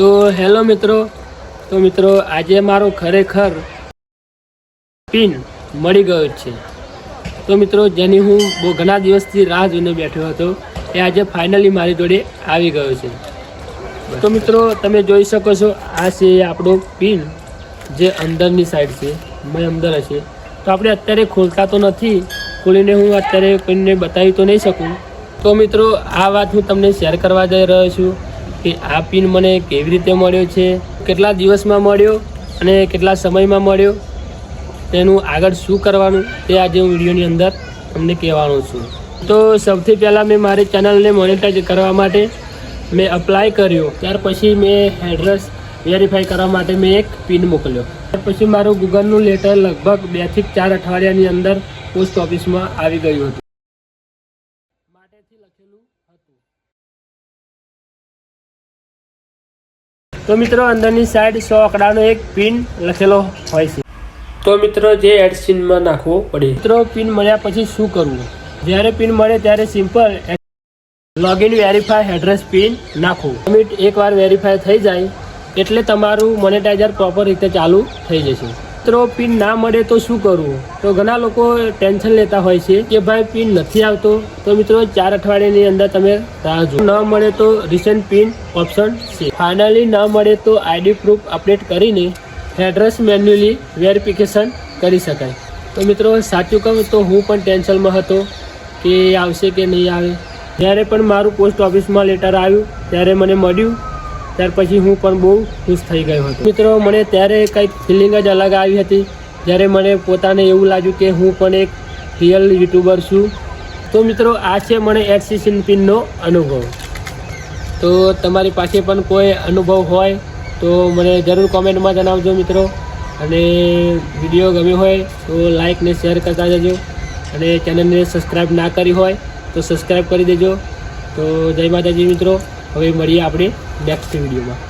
તો હેલો મિત્રો. તો મિત્રો, આજે મારો ખરેખર પિન મળી ગયો છે. તો મિત્રો, જેની હું બહુ ઘણા દિવસથી રાહ જોઈને બેઠો હતો, એ આજે ફાઇનલી મારી જોડે આવી ગયો છે. તો મિત્રો, તમે જોઈ શકો છો, આ છે આપણો પિન, જે અંદરની સાઈડ છે મેં અંદર હશે. તો આપણે અત્યારે ખોલતા તો નથી, ખોલીને હું અત્યારે કોઈને બતાવી તો નહીં શકું. તો મિત્રો, આ વાત હું તમને શેર કરવા જઈ રહ્યો છું. કે આ પિન મને કેવી રીતે મળ્યો છે? કેટલા દિવસમાં મળ્યો અને કેટલા સમયમાં મળ્યો? તેનું આગળ શું કરવાનું? તે આજે હું વિડીયોની અંદર તમને કહેવાનો છું. તો સૌથી પહેલાં મેં મારી ચેનલને મોનેટાઈઝ કરવા માટે મેં અપ્લાય કર્યો. ત્યાર પછી મેં એડ્રેસ વેરીફાઈ કરવા માટે મેં એક પિન મોકલ્યો. ત્યાર પછી મારું ગૂગલનું લેટર લગભગ બેથી ચાર અઠવાડિયાની અંદર પોસ્ટ ઓફિસમાં આવી ગયું હતું. તો મિત્રો અંદરની સાઈડ સો આંકડાનો એક પિન લખેલો હોય છે. તો મિત્રો જે એડસિનમાં નાખવો પડે. મિત્રો પિન મળ્યા પછી શું કરવું? જ્યારે પિન મળે ત્યારે simple login verify address pin નાખવું. લિમિટ એકવાર વેરીફાઈ થઈ જાય એટલે તમારું મોનેટાઇઝર પ્રોપર રીતે ચાલુ થઈ જશે. મિત્રો પિન ના મળે તો શું કરવું? તો ઘણા લોકો ટેન્શન લેતા હોય છે કે ભાઈ પિન નથી આવતો. તો મિત્રો, ચાર અઠવાડિયાની અંદર તમે રાહ જો ન મળે તો રિસન્ટ પિન ઓપ્શન છે ફાઇનલી ન મળે તો આઈડી પ્રૂફ અપડેટ કરીને એડ્રેસ મેન્યુઅલી વેરિફિકેશન કરી શકાય. તો મિત્રો, સાચું કહું તો હું પણ ટેન્શનમાં હતો કે આવશે કે નહીં આવે. જ્યારે પણ મારું પોસ્ટ ઓફિસમાં લેટર આવ્યું, ત્યારે મને મળ્યું ત્યાર પછી હું પણ બહુ ખુશ થઈ ગયો હતો. મિત્રો, મને ત્યારે કંઈક ફિલિંગ જ અલગ આવી હતી. જ્યારે મને પોતાને એવું લાગ્યું કે હું પણ એક રિયલ યુટ્યુબર છું. તો મિત્રો, આ છે મને એડસિશન પિનનો અનુભવ. તો તમારી પાસે પણ કોઈ અનુભવ હોય તો મને જરૂર કોમેન્ટમાં જણાવજો મિત્રો. અને વીડિયો ગમ્યો હોય તો લાઈક ને શેર કરતા જજો. અને ચેનલને સબસ્ક્રાઈબ ના કરી હોય તો સબસ્ક્રાઈબ કરી દેજો. તો જય માતાજી મિત્રો. હવે મળીએ આપણે નેક્સ્ટ વિડીયોમાં.